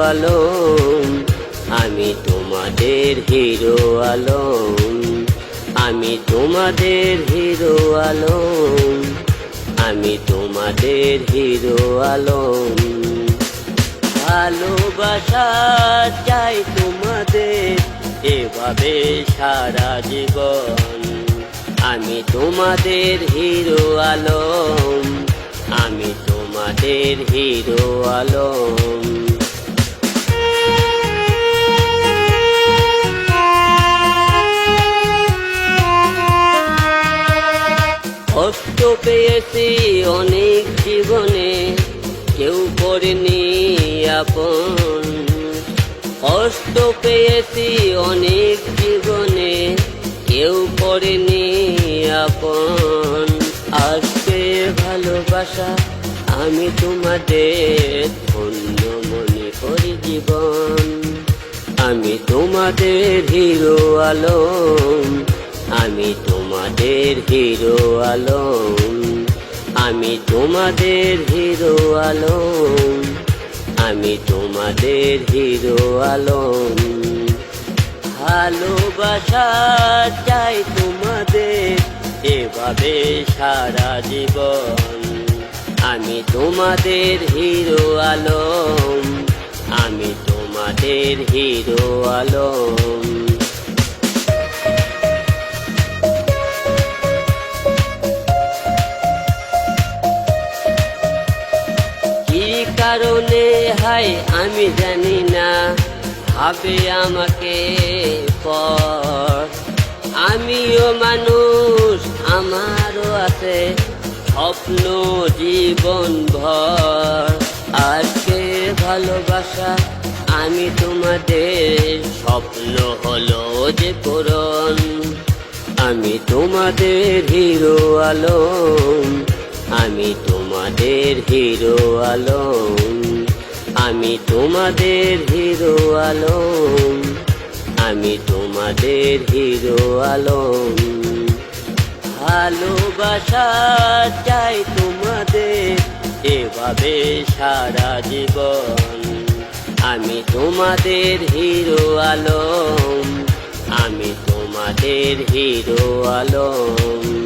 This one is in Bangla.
আলম, আমি তোমাদের হিরো আলম, আমি তোমাদের হিরো আলম, আমি তোমাদের হিরো আলম। ভালোবাসা চাই তোমাদের, এভাবে সারা জীবন। আমি তোমাদের হিরো আলম, আমি তোমাদের হিরো আলম। কষ্ট পেয়েছি অনেক জীবনে, কেউ করেনি আপন। কষ্ট পেয়েছি অনেক জীবনে, কেউ করেনি আপন। আজকে ভালোবাসা আমি তোমাদের ধন্য মনে করি জীবন। আমি তোমাদের হিরো আলম। আমি তোমাদের হিরো আলম। আমি তোমাদের হিরো আলম। আমি তোমাদের হিরো আলম। ভালোবাসা চাই তোমাদের, এভাবে সারা জীবন। আমি তোমাদের হিরো আলম। আমি তোমাদের হিরো আলম। কি কারণে হাই আমি জানি না, ভাবে আমাকে পর। আমিও মানুষ, আমারও আছে স্বপ্ন জীবন ভর। আজকে ভালোবাসা? আমি তোমাদের স্বপ্ন হলো যে পূরণ। আমি তোমাদের হিরো আলম। আমি তোমাদের হিরো আলম। আমি তোমাদের হিরো আলম। আমি তোমাদের হিরো আলম। ভালোবাসা চাই তোমাদের। এভাবে সারা জীবন আমি তোমাদের হিরো আলম। আমি তোমাদের হিরো আলম।